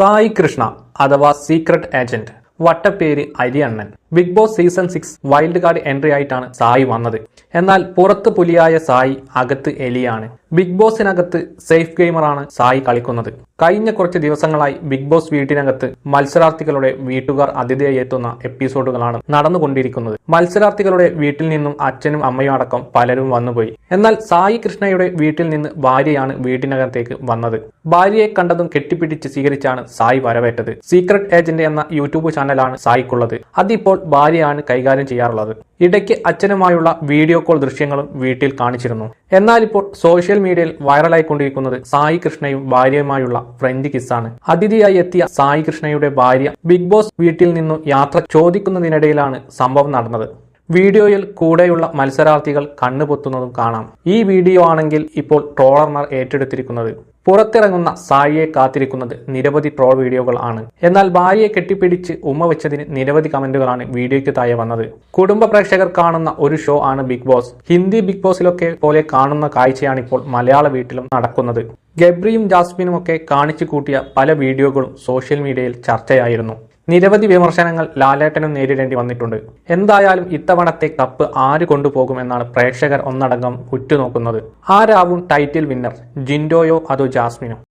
സായി കൃഷ്ണ അഥവാ secret agent വട്ടപ്പേര് Ariyannan. Big Boss season six wild card entry ആയിട്ടാണ് സായി വന്നത്. എന്നാൽ പുറത്ത് പുലിയായ സായി അകത്ത് എലിയാണ്. ബിഗ് ബോസിനകത്ത് സേഫ് ഗെയിമറാണ് സായി കളിക്കുന്നത്. കഴിഞ്ഞ കുറച്ച് ദിവസങ്ങളായി ബിഗ് ബോസ് വീട്ടിനകത്ത് മത്സരാർത്ഥികളുടെ വീട്ടുകാർ അതിഥിയായി എത്തുന്ന എപ്പിസോഡുകളാണ് നടന്നുകൊണ്ടിരിക്കുന്നത്. മത്സരാർത്ഥികളുടെ വീട്ടിൽ നിന്നും അച്ഛനും അമ്മയും അടക്കം പലരും വന്നുപോയി. എന്നാൽ സായി കൃഷ്ണയുടെ വീട്ടിൽ നിന്ന് ഭാര്യയാണ് വീട്ടിനകത്തേക്ക് വന്നത്. ഭാര്യയെ കണ്ടതും കെട്ടിപ്പിടിച്ച് സ്വീകരിച്ചാണ് സായി വരവേറ്റത്. സീക്രട്ട് ഏജന്റ് എന്ന യൂട്യൂബ് ചാനലാണ് സായിക്കുള്ളത്. അതിപ്പോൾ ഭാര്യയാണ് കൈകാര്യം ചെയ്യാറുള്ളത്. ഇടയ്ക്ക് അച്ഛനുമായുള്ള വീഡിയോ കോൾ ദൃശ്യങ്ങളും വീട്ടിൽ കാണിച്ചിരുന്നു. എന്നാൽ ഇപ്പോൾ സോഷ്യൽ മീഡിയയിൽ വൈറലായിക്കൊണ്ടിരിക്കുന്നത് സായി കൃഷ്ണയും ഭാര്യയുമായുള്ള ഫ്രഞ്ച് കിസ്സാണ്. അതിഥിയായി എത്തിയ സായി കൃഷ്ണയുടെ ഭാര്യ ബിഗ് ബോസ് വീട്ടിൽ നിന്നും യാത്ര ചോദിക്കുന്നതിനിടയിലാണ് സംഭവം നടന്നത്. വീഡിയോയിൽ കൂടെയുള്ള മത്സരാർത്ഥികൾ കണ്ണുപൊത്തുന്നതും കാണാം. ഈ വീഡിയോ ആണെങ്കിൽ ഇപ്പോൾ ട്രോളർമാർ ഏറ്റെടുത്തിരിക്കുന്നത് പുറത്തിറങ്ങുന്ന സായിയെ കാത്തിരിക്കുന്നത് നിരവധി ട്രോൾ വീഡിയോകൾ ആണ്. എന്നാൽ ഭാര്യയെ കെട്ടിപ്പിടിച്ച് ഉമ്മ വെച്ചതിന് നിരവധി കമന്റുകളാണ് വീഡിയോയ്ക്ക് താഴെ വന്നത്. കുടുംബ പ്രേക്ഷകർ കാണുന്ന ഒരു ഷോ ആണ് ബിഗ് ബോസ്. ഹിന്ദി ബിഗ് ബോസിലൊക്കെ പോലെ കാണുന്ന കാഴ്ചയാണ് ഇപ്പോൾ മലയാള വീട്ടിലും നടക്കുന്നത്. ഗബ്രിയും ജാസ്മിനും ഒക്കെ കാണിച്ചു കൂട്ടിയ പല വീഡിയോകളും സോഷ്യൽ മീഡിയയിൽ ചർച്ചയായിരുന്നു. നിരവധി വിമർശനങ്ങൾ ലാലേട്ടനും നേരിടേണ്ടി വന്നിട്ടുണ്ട്. എന്തായാലും ഇത്തവണത്തെ കപ്പ് ആര് കൊണ്ടുപോകുമെന്നാണ് പ്രേക്ഷകർ ഒന്നടങ്കം ഉറ്റുനോക്കുന്നത്. ആരാവും ടൈറ്റിൽ വിന്നർ ജിൻഡോയോ അതോ ജാസ്മിനോ?